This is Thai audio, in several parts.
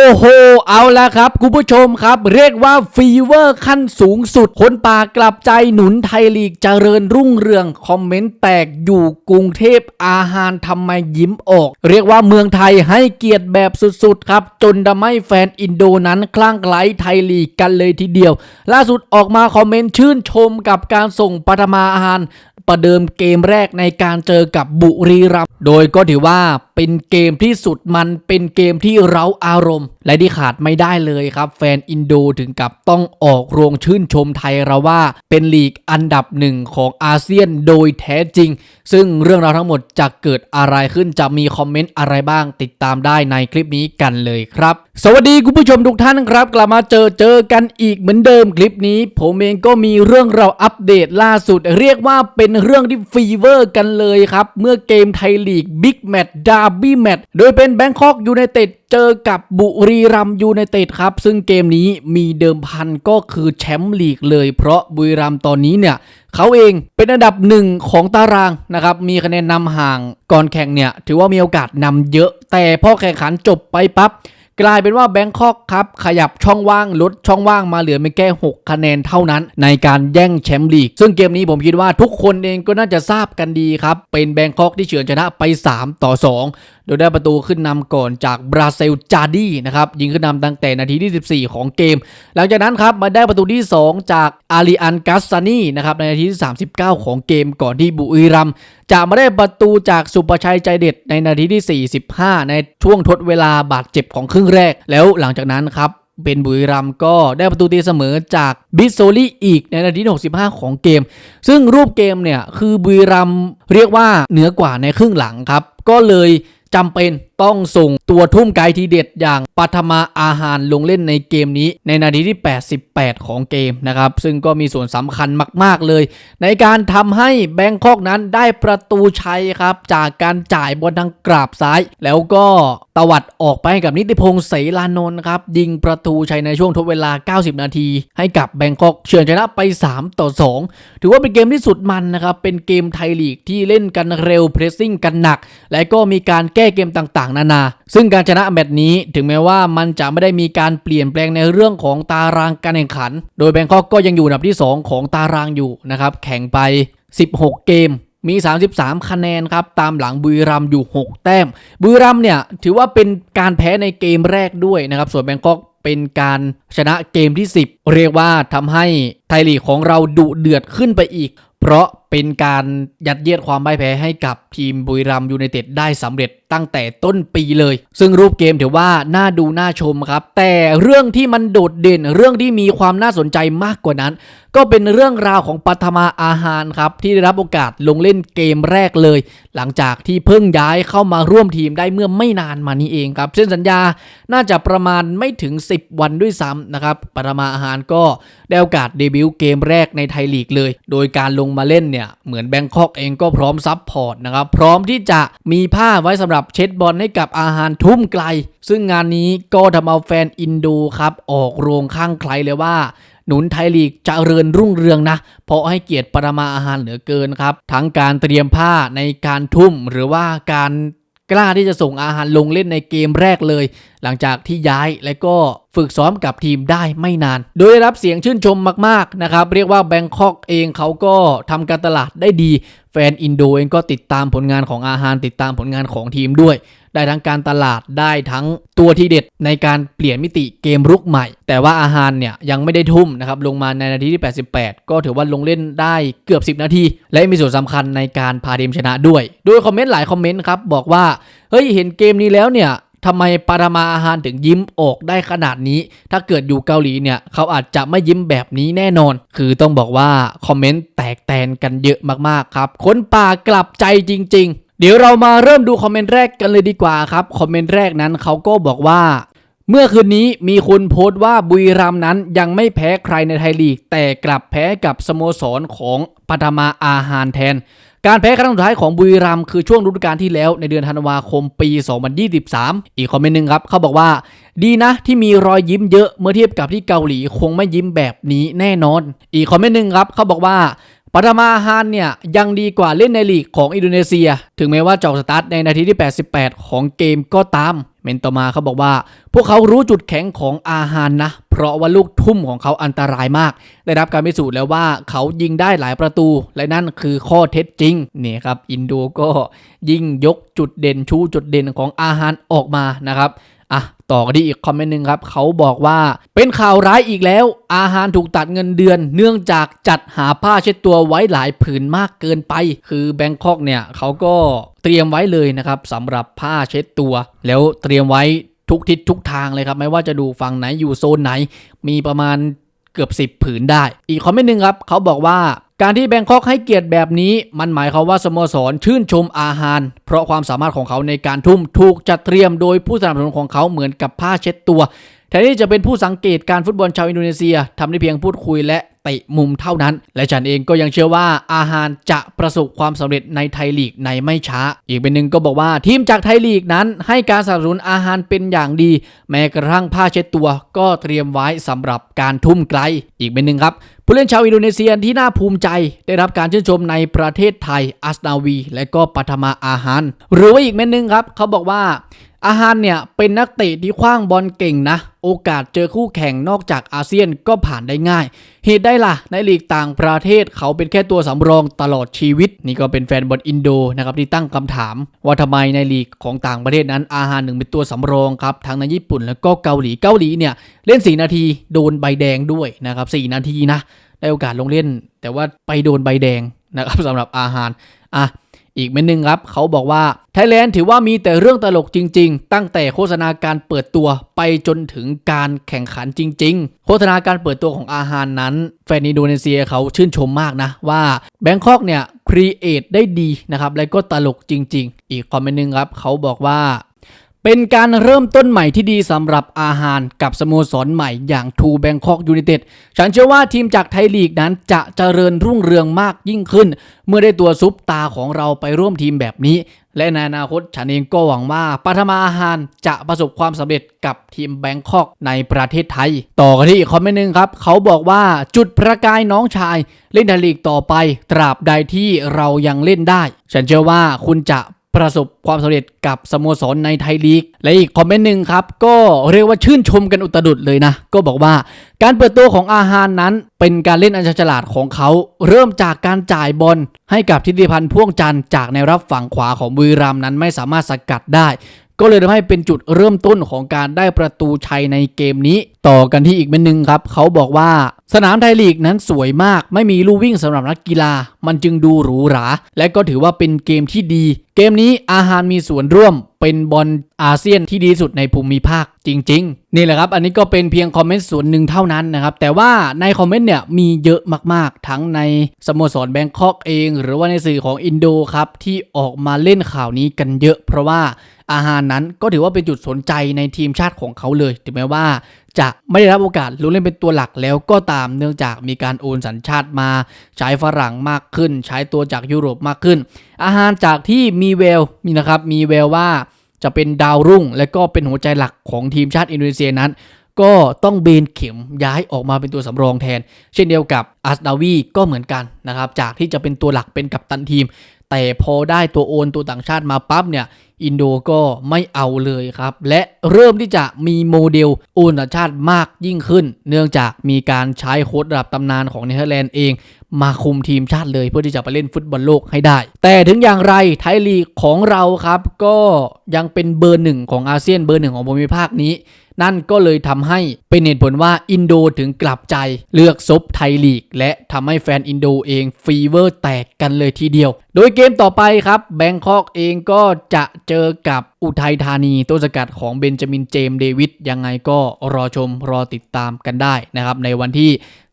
โอ้โห เอาละครับคุณผู้ชมครับ เรียกว่าฟีเวอร์ขั้นสูงสุด คนป่ากลับใจหนุนไทยลีกเจริญรุ่งเรือง คอมเมนต์แตกอยู่กรุงเทพอาหารทำไมยิ้มออก เรียกว่าเมืองไทยให้เกียรติแบบสุดๆครับ จนทำให้แฟนอินโดนั้นคลั่งไคล้ไทยลีกกันเลยทีเดียว ล่าสุดออกมาคอมเมนต์ชื่นชมกับการส่งปฐมาอาหารประเดิมเกมแรกในการเจอกับบุรีรัมย์โดยก็ถือว่า เป็นเกมที่สุดมันเป็นเกมที่เร้าอารมณ์ และที่ขาดไม่ได้เลยครับ แฟนอินโดถึงกับต้องออกโรงชื่นชมไทยเราว่า เป็นลีกอันดับหนึ่งของอาเซียนโดยแท้จริง ซึ่งเรื่องราวทั้งหมดจะเกิดอะไรขึ้นจะมีคอมเมนต์อะไรบ้างติดตามได้ในคลิปนี้กันเลยครับ สวัสดีคุณผู้ชมทุกท่านครับ กลับมาเจอเจอกันอีกเหมือนเดิมคลิปนี้ ผมเองก็มีเรื่องราวอัปเดตล่าสุด เรียกว่าเป็นเรื่องที่ฟีเวอร์กันเลยครับเมื่อเกมไทยลีกบิ๊กแมตช์ดาวร์บี้แมตช์โดยเป็นแบงคอกยูไนเต็ดเจอกับบุรีรัมย์ยูไนเต็ดครับ ซึ่งเกมนี้มีเดิมพันก็คือแชมป์ลีกเลย เพราะบุรีรัมตอนนี้เนี่ยเขาเองเป็นอันดับหนึ่งของตารางนะครับ มีคะแนนนำห่างก่อนแข่งเนี่ย ถือว่ามีโอกาสนำเยอะ แต่พอแข่งขันจบไปปั๊บ กลายเป็นว่าแบงคอกครับขยับช่องว่างลดช่องว่างมาเหลือไม่แค่6คะแนนเท่านั้น ในการแย่งแชมป์ลีก ซึ่งเกมนี้ผมคิดว่าทุกคนเองก็น่าจะทราบกันดีครับ เป็นแบงคอกที่เฉือนชนะไป 3 ต่อ 2 โดยได้ประตูขึ้นนำก่อนจากบราเซลจาร์ดี้นะครับ ยิงขึ้นนำตั้งแต่นาทีที่ 14 ของเกม หลังจากนั้นครับมาได้ประตูที่ 2 จากอาริอันกัสซานีนะครับในนาทีที่ 39 ของเกมก่อนที่บุรีรัมจะมาได้ประตูจากสุประชัยใจเด็ดในนาทีที่ 45 ในช่วงทดเวลาบาดเจ็บของครึ่งแรก แล้วหลังจากนั้นครับเป็นบุรีรัมก็ได้ประตูตีเสมอจากบิสโซลี่อีกในนาทีที่65 ของเกม ซึ่งรูปเกมเนี่ยคือบุรีรัมเรียกว่าเหนือกว่าในครึ่งหลังครับ ก็เลยจำเป็น ต้องส่งตัวทุ่มไกทีเด็ดอย่างปัทมาอาหารลงเล่นในเกมนี้ในนาทีที่ 88 ของเกมนะครับ ซึ่งก็มีส่วนสำคัญมาก ๆ เลย ในการทำให้แบงคอกนั้นได้ประตูชัยครับ จากการจ่ายบอลทางกราบซ้าย แล้วก็ตวัดออกไปให้กับนิติพงศ์เสลานนท์ครับ ยิงประตูชัยในช่วงทดเวลา 90 นาที ให้กับแบงคอกเฉือนชนะไป 3 ต่อ 2 ถือว่าเป็นเกมที่สุดมันนะครับเป็นเกมไทยลีกที่เล่นกันเร็วเพรสซิ่งกันหนัก และก็มีการแก้เกมต่างๆ นานา ซึ่งการชนะแมตช์นี้ถึงแม้ว่ามันจะไม่ได้มีการเปลี่ยนแปลงในเรื่องของตารางการแข่งขัน โดยแบงคอกก็ยังอยู่อันดับที่ 2 ของตารางอยู่นะครับ แข่งไป 16 เกมมี 33 คะแนนครับ ตามหลังบุรีรัมอยู่ 6 แต้ม บุรีรัมเนี่ย ถือว่าเป็นการแพ้ในเกมแรกด้วยนะครับ ส่วนแบงคอกเป็นการชนะเกมที่ 10 เรียกว่าทำให้ไทยลีกของเราดุเดือดขึ้นไปอีก เพราะเป็นการยัดเยียดความพ่ายแพ้ให้กับทีมบุรีรัมยูไนเต็ดได้สำเร็จตั้งแต่ต้นปีเลย ซึ่งรูปเกมถือว่าน่าดูน่าชมครับ แต่เรื่องที่มันโดดเด่นเรื่องที่มีความน่าสนใจมากกว่านั้น ก็เป็นเรื่องราวของปัทมาอาหารครับ ที่ได้รับโอกาสลงเล่นเกมแรกเลย หลังจากที่เพิ่งย้ายเข้ามาร่วมทีมได้เมื่อไม่นานมานี้เองครับเส้นสัญญาน่าจะประมาณไม่ถึง 10 วันด้วยซ้ำนะครับปัทมาอาหารก็ได้โอกาสเดบิวต์เกมแรกในไทยลีกเลย โดยการลงมาเล่นเนี่ยเหมือนแบงคอกเองก็พร้อมซับพอร์ตนะครับพร้อมที่จะมีผ้าไว้สำหรับเช็ดบอลให้กับอาหารทุ่มไกล ซึ่งงานนี้ก็ทำเอาแฟนอินดูครับออกโรงข้างใครเลยว่าหนุนไทยลีกจเจริญรุ่งเรืองนะ เพราะให้เกียรติปรมาอาหารเหลือเกินครับ ทั้งการเตรียมผ้าในการทุ่มหรือว่าการ กล้าที่จะส่งอาหารลงเล่นในเกมแรกเลย หลังจากที่ย้ายและก็ฝึกซ้อมกับทีมได้ไม่นาน โดยได้รับเสียงชื่นชมมากๆนะครับ เรียกว่าแบงคอกเองเขาก็ทำการตลาดได้ดี แฟนอินโดเองก็ติดตามผลงานของอาหารติดตามผลงานของทีมด้วย ได้ทั้งการตลาดได้ทั้งตัวที่เด็ดในการเปลี่ยนมิติเกมรุกใหม่ แต่ว่าอาหารเนี่ยยังไม่ได้ทุ่มนะครับลงมาในนาทีที่ 88 ก็ถือว่าลงเล่นได้เกือบ 10 นาที และมีส่วนสำคัญในการพาทีมชนะด้วย โดยคอมเมนต์หลายคอมเมนต์ครับบอกว่าเฮ้ยเห็นเกมนี้แล้วเนี่ยทำไมปารามาอาหารถึงยิ้มออกได้ขนาดนี้ ถ้าเกิดอยู่เกาหลีเนี่ยเขาอาจจะไม่ยิ้มแบบนี้แน่นอน คือต้องบอกว่าคอมเมนต์แตกแตนกันเยอะมากๆครับ คนป่ากลับใจจริง ๆ เดี๋ยวเรามาเริ่มดูคอมเมนต์แรกกันเลยดีกว่าครับ คอมเมนต์แรกนั้นเขาก็บอกว่า เมื่อคืนนี้มีคนโพสต์ว่าบุรีรัมย์นั้นยังไม่แพ้ใครในไทยลีก แต่กลับแพ้กับสโมสรของปฐมาอาหารแทน การแพ้ครั้งสุดท้ายของบุรีรัมย์คือช่วงฤดูกาลที่แล้วในเดือนธันวาคมปี 2023 อีกคอมเมนต์หนึ่งครับเขาบอกว่า ดีนะที่มีรอยยิ้มเยอะเมื่อเทียบกับที่เกาหลีคงไม่ยิ้มแบบนี้แน่นอน อีกคอมเมนต์หนึ่งครับเขาบอกว่า ปัทมาฮานเนี่ยยังดีกว่าเล่นในลีกของอินโดนีเซีย ถึงแม้ว่าจะออกสตาร์ทในนาทีที่ 88 ของเกมก็ตาม เมนต่อมาเขาบอกว่า พวกเขารู้จุดแข็งของอาฮานนะ เพราะว่าลูกทุ่มของเขาอันตรายมาก ได้รับการพิสูจน์แล้วว่าเขายิงได้หลายประตู และนั่นคือข้อเท็จจริงนี่ครับอินโดก็ยิ่งยกจุดเด่นชูจุดเด่นของอาฮานออกมานะครับ ต่อกันที่อีกคอมเมนต์หนึ่งครับเขาบอกว่าเป็นข่าวร้ายอีกแล้ว อาหารถูกตัดเงินเดือน เนื่องจากจัดหาผ้าเช็ดตัวไว้หลายผืนมากเกินไป คือแบงคอกเนี่ยเขาก็เตรียมไว้เลยนะครับสำหรับผ้าเช็ดตัว แล้วเตรียมไว้ทุกทิศทุกทางเลยครับ ไม่ว่าจะดูฝั่งไหนอยู่โซนไหน มีประมาณเกือบ 10 ผืนได้ อีกคอมเมนต์หนึ่งครับเขาบอกว่า การที่แบงคอกให้เกียรติแบบนี้ มันหมายความว่าสโมสรชื่นชมอาหาร เพราะความสามารถของเขาในการทุ่มถูกจัดเตรียมโดยผู้สนับสนุนของเขาเหมือนกับผ้าเช็ดตัวแทนที่จะเป็นผู้สังเกตการฟุตบอลชาวอินโดนีเซียทำได้เพียงพูดคุยและเตะมุมเท่านั้น และฉันเองก็ยังเชื่อว่าอาหารจะประสบความสำเร็จในไทยลีกในไม่ช้า อีกเป็นหนึ่งก็บอกว่าทีมจากไทยลีกนั้น ให้การสนับสนุนอาหารเป็นอย่างดี แม้กระทั่งผ้าเช็ดตัวก็เตรียมไว้สำหรับการทุ่มไกล อีกเป็นหนึ่งครับ ผู้เล่นชาวอินโดนีเซียที่น่าภูมิใจ ได้รับการชื่นชมในประเทศไทยอัสนาวี และก็ปัทมาอาหาร หรือว่าอีกเม็ดหนึงครับ เขาบอกว่า อาหารเนี่ยเป็นนักเตะที่คว้างบอลเก่งนะ โอกาสเจอคู่แข่งนอกจากอาเซียนก็ผ่านได้ง่าย เหตุได้ล่ะ ในลีกต่างประเทศเขาเป็นแค่ตัวสำรองตลอดชีวิต นี่ก็เป็นแฟนบอลอินโดนะครับที่ตั้งคำถาม ว่าทำไมในลีกของต่างประเทศนั้นอาหารหนึ่งเป็นตัวสำรองครับทั้งในญี่ปุ่นแล้วก็เกาหลีเกาหลีเนี่ยเล่น 4 นาทีโดนใบแดงด้วยนะครับ4นาทีนะได้โอกาสลงเล่น แต่ว่าไปโดนใบแดงนะครับสำหรับอาหารอะ อีกเมนหนึ่งครับ เขาบอกว่าไทยแลนด์ถือว่ามีแต่เรื่องตลกจริง ๆ ตั้งแต่โฆษณาการเปิดตัวไปจนถึงการแข่งขันจริง ๆ โฆษณาการเปิดตัวของอาหารนั้น แฟนอินโดนีเซียเขาชื่นชมมากนะว่าแบงคอกเนี่ยครีเอทได้ดีนะครับและก็ตลกจริง ๆ อีกคอมเมนต์หนึ่งครับเขาบอกว่า เป็นการเริ่มต้นใหม่ที่ดีสำหรับอาหารกับสโมสรใหม่อย่างทูแบงคอกยู n นเต็ดฉันเชื่อว่าทีมจากไทยลีกนั้นจะเจริญรุ่งเรืองมากยิ่งขึ้น เมื่อได้ตัวซุปตาของเราไปร่วมทีมแบบนี้ และในอนาคตฉันเองก็หวังว่าปัทมาอาหารจะประสบความสำเร็จกับทีมแบงคอกในประเทศไทย ต่อกันที่อีกคอมเมนต์หนึงครับเขาบอกว่าจุดประกายน้องชาย เล่นไทยลีกต่อไป ตราบใดที่เรายังเล่นได้ ฉันเชื่อว่าคุณจะ ประสบความสำเร็จกับสโมสรในไทยลีก และอีกคอมเมนต์หนึ่งครับ ก็เรียกว่าชื่นชมกันอุตรุดเลยนะ ก็บอกว่าการเปิดตัวของอาหารนั้น เป็นการเล่นอันฉลาดของเขา เริ่มจากการจ่ายบอลให้กับทิติพันธ์พ่วงจันทร์จากแนวรับฝั่งขวาของบุรีรัมนั้นไม่สามารถสกัดได้ ก็เลยทำให้เป็นจุดเริ่มต้นของการได้ประตูชัยในเกมนี้ ต่อกันที่อีกเม็ดหนึ่งครับ เขาบอกว่าสนามไทยลีกนั้นสวยมาก ไม่มีลู่วิ่งสำหรับนักกีฬา มันจึงดูหรูหรา และก็ถือว่าเป็นเกมที่ดี เกมนี้อาหารมีส่วนร่วม เป็นบอลอาเซียนที่ดีสุดในภูมิภาคจริง ๆ นี่แหละครับ อันนี้ก็เป็นเพียงคอมเมนต์ส่วนหนึ่งเท่านั้นนะครับ แต่ว่าในคอมเมนต์เนี่ยมีเยอะมากๆ ทั้งในสโมสรแบงคอกเอง หรือว่าในสื่อของอินโดครับที่ออกมาเล่นข่าวนี้กันเยอะ เพราะว่าอาหารนั้นก็ถือว่าเป็นจุดสนใจในทีมชาติของเขาเลย ถึงแม้ว่าจะไม่ได้รับโอกาสลงเล่นเป็นตัวหลักแล้วก็ตามเนื่องจากมีการโอนสัญชาติมาใช้ฝรั่งมากขึ้น ใช้ตัวจากยุโรปมากขึ้น อาหารจากที่มีแววมีนะครับมีแววว่าจะเป็นดาวรุ่ง และก็เป็นหัวใจหลักของทีมชาติอินโดนีเซียนั้น ก็ต้องเบนเข็มย้ายออกมาเป็นตัวสำรองแทน เช่นเดียวกับอัสดาวีก็เหมือนกันนะครับจากที่จะเป็นตัวหลักเป็นกัปตันทีม แต่พอได้ตัวโอนตัวต่างชาติมาปั๊บเนี่ยอินโดก็ไม่เอาเลยครับ และเริ่มที่จะมีโมเดลโอนต่างชาติมากยิ่งขึ้น เนื่องจากมีการใช้โค้ดระดับตำนานของเนเธอร์แลนด์เองมาคุมทีมชาติเลยเพื่อที่จะไปเล่นฟุตบอลโลกให้ได้ แต่ถึงอย่างไรไทยลีกของเราครับ ก็ยังเป็นเบอร์หนึ่งของอาเซียนเบอร์หนึ่งของภูมิภาคนี้ นั่นก็เลยทำให้เป็นเหตุผลว่าอินโดถึงกลับใจเลือกซบไทยลีก และทำให้แฟนอินโดเองฟีเวอร์แตกกันเลยทีเดียว โดยเกมต่อไปครับแบงคอกเองก็จะเจอกับ อุทัยธานีต้นสกัดของเบนจามินเจมส์เดวิดยังไงก็รอชมรอติดตามกันได้นะครับ ในวันที่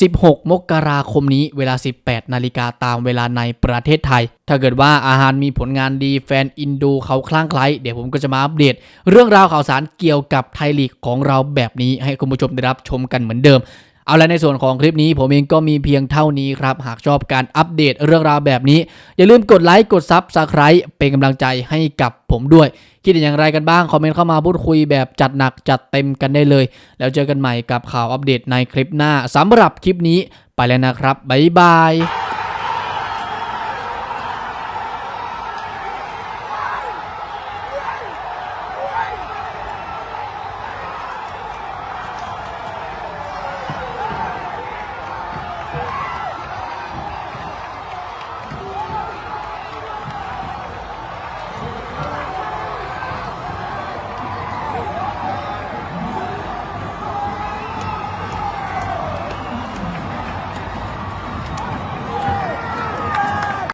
16 มกราคมนี้เวลา 18 นาฬิกาตามเวลาในประเทศไทย ถ้าเกิดว่าอาหารมีผลงานดีแฟนอินโดเขาคลั่งไคล้เดี๋ยวผมก็จะมาอัปเดต เรื่องราวข่าวสารเกี่ยวกับไทยลีกของเราแบบนี้ให้คุณผู้ชมได้รับชมกันเหมือนเดิม เอาละในส่วนของคลิปนี้ผมเองก็มีเพียงเท่านี้ครับ หากชอบการอัปเดตเรื่องราวแบบนี้ อย่าลืมกดไลค์กดซับสไครป์เป็นกำลังใจให้กับผมด้วย คิดอย่างไรกันบ้าง คอมเมนต์เข้ามาพูดคุยแบบจัดหนักจัดเต็มกันได้เลย แล้วเจอกันใหม่กับข่าวอัปเดตในคลิปหน้าสำหรับคลิปนี้ไปแล้วนะครับบ๊ายบาย